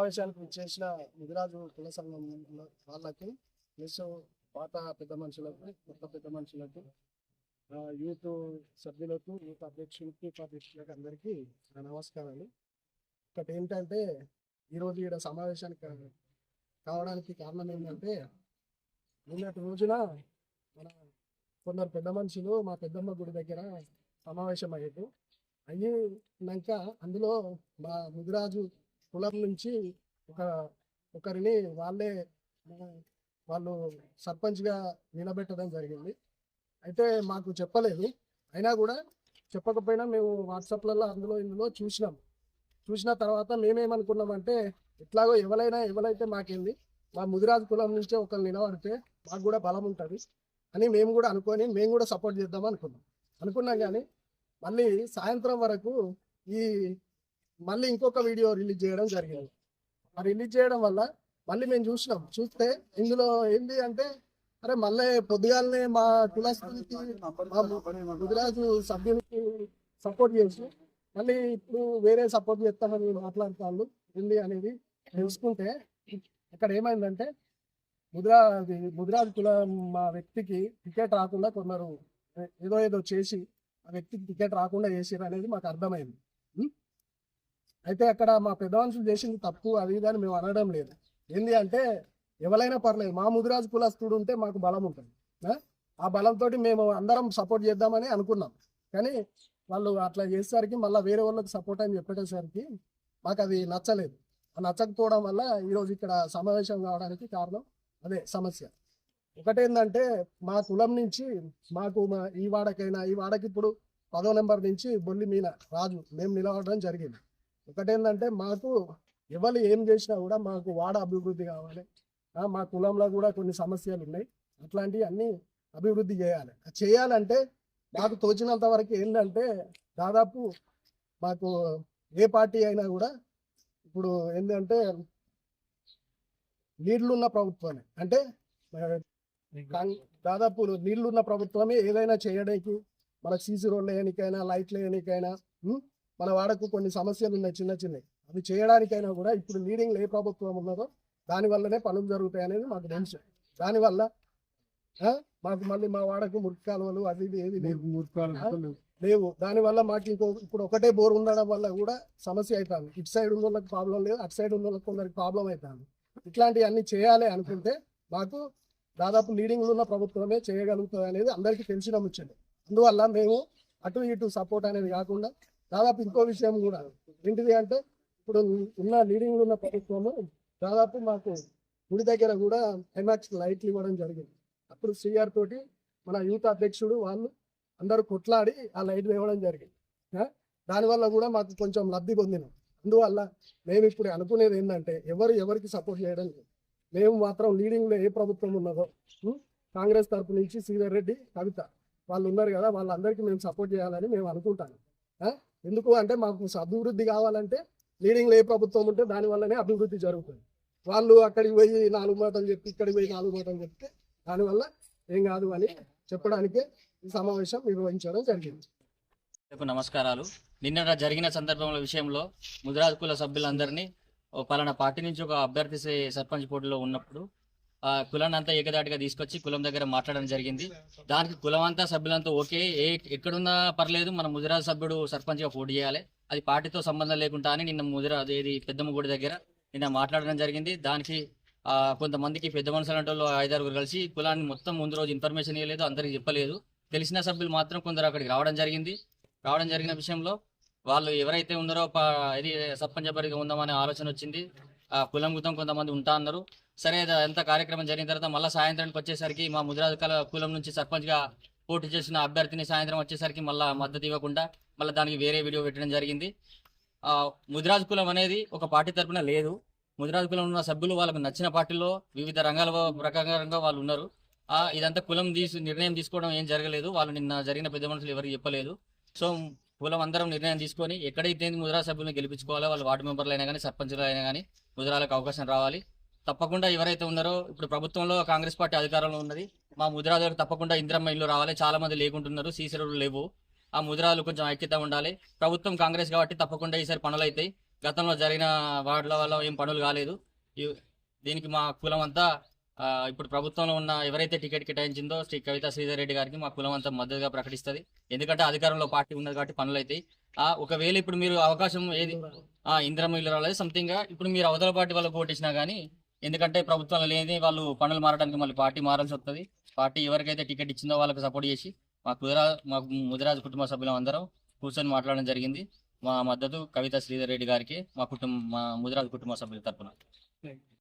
సమావేశానికి చేసిన ముదిరాజు కుల సంఘం వాళ్ళకి ప్లస్ పాత పెద్ద మనుషులకు కొత్త పెద్ద మనుషులకు యూత్ సభ్యులకు యూత్ అధ్యక్షులకి ఉపాధ్యక్షులకు అందరికీ నా నమస్కారాలు. ఒకటి ఏంటంటే ఈరోజు ఈడ సమావేశానికి కావడానికి కారణం ఏంటంటే నిన్నటి రోజున మన కొందరు పెద్ద మనుషులు మా పెద్దమ్మ గుడి దగ్గర సమావేశం అయ్యారు అయ్యాక అందులో మా ముదిరాజు కులం నుంచి ఒక ఒకరిని వాళ్ళే వాళ్ళు సర్పంచ్గా నిలబెట్టడం జరిగింది. అయితే మాకు చెప్పలేదు. అయినా కూడా చెప్పకపోయినా మేము వాట్సాప్లలో అందులో ఇందులో చూసినాం. చూసిన తర్వాత మేమేమనుకున్నామంటే ఎట్లాగో ఎవరైనా ఎవరైతే మాకేంది మా ముదిరాజు కులం నుంచే ఒకరు నిలబడితే మాకు కూడా బలం ఉంటుంది అని మేము కూడా అనుకొని మేము కూడా సపోర్ట్ చేద్దాం అనుకున్నాం. అనుకున్నాం కానీ మళ్ళీ సాయంత్రం వరకు ఈ మళ్ళీ ఇంకొక వీడియో రిలీజ్ చేయడం జరిగింది. ఆ రిలీజ్ చేయడం వల్ల మళ్ళీ మేము చూసినాం. చూస్తే ఇందులో ఏంటి అంటే అరే మళ్ళీ పొద్దుగాలనే మా కులస్తులకి మా ము- సభ్యులకి సపోర్ట్ చేసి మళ్ళీ ఇప్పుడు వేరే సపోర్ట్ చేస్తామని మాట్లాడుతాను ఏంది అనేది తెలుసుకుంటే ఇక్కడ ఏమైందంటే ముద్రా అది కులం మా వ్యక్తికి టికెట్ రాకుండా కొందరు ఏదో ఏదో చేసి ఆ వ్యక్తికి టికెట్ రాకుండా చేసారు అనేది మాకు అర్థమైంది. అయితే అక్కడ మా పెద్ద చేసింది తప్పు అది ఇది అని మేము అనడం లేదు. ఏంది అంటే ఎవరైనా పర్లేదు మా ముదిరాజు కులస్తుడు ఉంటే మాకు బలం ఉంటుంది. ఆ? బలంతో మేము అందరం సపోర్ట్ చేద్దామని అనుకున్నాం. కానీ వాళ్ళు అట్లా చేసేసరికి మళ్ళీ వేరే వాళ్ళకి సపోర్ట్ అని చెప్పేసరికి మాకు అది నచ్చలేదు. ఆ నచ్చకపోవడం వల్ల ఈరోజు ఇక్కడ సమావేశం కావడానికి కారణం అదే సమస్య. ఒకటేందంటే మా కులం నుంచి మాకు మా ఈ వాడకైనా ఈ వాడకి ఇప్పుడు పదో నెంబర్ నుంచి బొల్లి మీన రాజు మేము నిలబడడం జరిగింది. ఒకటేందంటే మాకు ఎవరు ఏం చేసినా కూడా మాకు వాడ అభివృద్ధి కావాలి. మా కులంలో కూడా కొన్ని సమస్యలు ఉన్నాయి. అట్లాంటివి అన్ని అభివృద్ధి చేయాలి. అది చేయాలంటే మాకు తోచినంత వరకు ఏంటంటే దాదాపు మాకు ఏ పార్టీ అయినా కూడా ఇప్పుడు ఏంటంటే నీళ్ళున్న ప్రభుత్వమే. అంటే దాదాపు నీళ్ళున్న ప్రభుత్వమే ఏదైనా చేయడానికి మన సీసీ రోడ్లు వేయడానికైనా లైట్లు వేయడానికైనా మన వాడకు కొన్ని సమస్యలు ఉన్నాయి చిన్న చిన్నవి. అవి చేయడానికైనా కూడా ఇప్పుడు లీడింగ్ ఏ ప్రభుత్వం ఉన్నదో దాని వల్లనే పనులు జరుగుతాయి అనేది మాకు తెలుసు. దానివల్ల మాకు మళ్ళీ మా వాడకు మురికి కాలువలు అది ఇది ఏది లేవు. లేవు. దానివల్ల మాకు ఇంకో ఇప్పుడు ఒకటే బోర్ ఉండడం వల్ల కూడా సమస్య అవుతుంది ఇటు సైడ్ ఉన్న వాళ్ళకి ప్రాబ్లం లేదు అటు సైడ్ ఉన్న వాళ్ళకి కొందరికి ప్రాబ్లం అవుతుంది ఇట్లాంటివన్నీ చేయాలి అనుకుంటే మాకు దాదాపు లీడింగ్ ఉన్న ప్రభుత్వమే చేయగలుగుతుంది అనేది అందరికీ తెలిసిన ముచ్చండి అందువల్ల మేము అటు ఇటు సపోర్ట్ అనేది కాకుండా దాదాపు ఇంకో విషయం కూడా. ఏంటిది అంటే ఇప్పుడు ఉన్న లీడింగ్ ఉన్న ప్రభుత్వము దాదాపు మాకు గుడి దగ్గర కూడా ఐమాక్స్ లైట్లు ఇవ్వడం జరిగింది. అప్పుడు సిఆర్ తోటి మన యూత్ అధ్యక్షుడు వాళ్ళు అందరూ కొట్లాడి ఆ లైట్ ఇవ్వడం జరిగింది. దానివల్ల కూడా మాకు కొంచెం లబ్ధి పొందినాం. అందువల్ల మేము ఇప్పుడు అనుకునేది ఏంటంటే ఎవరు ఎవరికి సపోర్ట్ చేయడం లేదు. మేము మాత్రం లీడింగ్లో ఏ ప్రభుత్వం ఉన్నదో కాంగ్రెస్ తరపు నుంచి శ్రీధర్ రెడ్డి కవిత వాళ్ళు ఉన్నారు కదా వాళ్ళందరికీ మేము సపోర్ట్ చేయాలని మేము అనుకుంటాను. ఎందుకు అంటే మాకు అభివృద్ధి కావాలంటే లీడింగ్లో ఏ ప్రభుత్వం ఉంటే దానివల్లనే అభివృద్ధి జరుగుతుంది. వాళ్ళు అక్కడికి పోయి నాలుగు మాటలు చెప్పి ఇక్కడికి పోయి నాలుగు మాటలు చెప్తే దానివల్ల ఏం కాదు అని చెప్పడానికే ఈ సమావేశం నిర్వహించడం జరిగింది. రేపు నమస్కారాలు. నిన్న జరిగిన సందర్భంలో విషయంలో ముదిరాజ్ కుల సభ్యులందరినీ పలానా పార్టీ నుంచి ఒక అభ్యర్థి సర్పంచ్ పోటీలో ఉన్నప్పుడు కులాన్ని అంతా ఏకదాటిగా తీసుకొచ్చి కులం దగ్గర మాట్లాడడం జరిగింది. దానికి కులం అంతా సభ్యులంతా ఓకే ఏ ఎక్కడున్నా పర్లేదు మన ముదిరాజ్ సభ్యుడు సర్పంచ్గా పోటీ చేయాలి. అది పార్టీతో సంబంధం లేకుండా అని నిన్న ముదిరాజ్ ఏది పెద్దమ్మ గుడి దగ్గర నిన్న మాట్లాడడం జరిగింది. దానికి కొంతమందికి పెద్ద మనుషులు అంటే ఐదారుగురు కలిసి కులాన్ని మొత్తం ముందు రోజు ఇన్ఫర్మేషన్ ఇవ్వలేదు అందరికి చెప్పలేదు. తెలిసిన సభ్యులు మాత్రం కొందరు అక్కడికి రావడం జరిగింది. రావడం జరిగిన విషయంలో వాళ్ళు ఎవరైతే ఉన్నారో ఇది సర్పంచ్ అభ్యర్థిగా ఉందామనే ఆలోచన వచ్చింది. ఆ కులం గుతం కొంతమంది ఉంటా అన్నారు. సరే అది కార్యక్రమం జరిగిన తర్వాత మళ్ళీ సాయంత్రానికి వచ్చేసరికి మా ముదిరాజు కులం నుంచి సర్పంచ్గా పోటీ చేసిన అభ్యర్థిని సాయంత్రం వచ్చేసరికి మళ్ళీ మద్దతు ఇవ్వకుండా మళ్ళీ దానికి వేరే వీడియో పెట్టడం జరిగింది. ఆ ముదిరాజు కులం అనేది ఒక పార్టీ తరపున లేదు. ముదిరాజు కులం ఉన్న సభ్యులు వాళ్ళకు నచ్చిన పార్టీలో వివిధ రంగాల ప్రకారంగా వాళ్ళు ఉన్నారు. ఇదంతా కులం తీసి నిర్ణయం తీసుకోవడం ఏం జరగలేదు. వాళ్ళు నిన్న జరిగిన పెద్ద మనుషులు ఎవరికి చెప్పలేదు. సో కులం అందరం నిర్ణయం తీసుకొని ఎక్కడైతే ముదిరా సభ్యులను గెలిపించుకోవాలో వాళ్ళు వార్డు మెంబర్లు అయినా కానీ సర్పంచులు అయినా కానీ ముదిరాలకు అవకాశం రావాలి. తప్పకుండా ఎవరైతే ఉన్నారో ఇప్పుడు ప్రభుత్వంలో కాంగ్రెస్ పార్టీ అధికారంలో ఉన్నది. మా ముదిరాజులకు తప్పకుండా ఇందిరమ్మ ఇల్లు రావాలి. చాలా మంది లేకుంటున్నారు. సీసీ లేవు. ఆ ముదిరాలు కొంచెం ఐక్యత ఉండాలి. ప్రభుత్వం కాంగ్రెస్ కాబట్టి తప్పకుండా ఈసారి పనులు అవుతాయి గతంలో జరిగిన వార్డుల వల్ల ఏం పనులు కాలేదు. దీనికి మా కులం అంతా ఇప్పుడు ప్రభుత్వంలో ఉన్న ఎవరైతే టికెట్ కేటాయించిందో శ్రీ కవిత శ్రీధర్ రెడ్డి గారికి మా కులం అంతా మద్దతుగా ప్రకటిస్తుంది. ఎందుకంటే అధికారంలో పార్టీ ఉన్నది కాబట్టి పనులు అవుతాయి ఆ, ఒకవేళ ఇప్పుడు మీరు అవకాశం ఏది? ఆ ఇంద్రమ ఇల్లు రాలేదు సంథింగ్గా. ఇప్పుడు మీరు అవతల పార్టీ వాళ్ళకి ఓటేసినా కానీ ఎందుకంటే ప్రభుత్వంలో లేని వాళ్ళు పనులు మారడానికి మళ్ళీ పార్టీ మారాల్సి వస్తుంది. పార్టీ ఎవరికైతే టికెట్ ఇచ్చిందో వాళ్ళకి సపోర్ట్ చేసి మా కుదరా మా ముదిరాజు కుటుంబ సభ్యులం అందరం కూర్చొని మాట్లాడడం జరిగింది. మా మద్దతు కవిత శ్రీధర్ రెడ్డి గారికి మా కుటుంబ మా ముదిరాజు కుటుంబ సభ్యుల తరపున.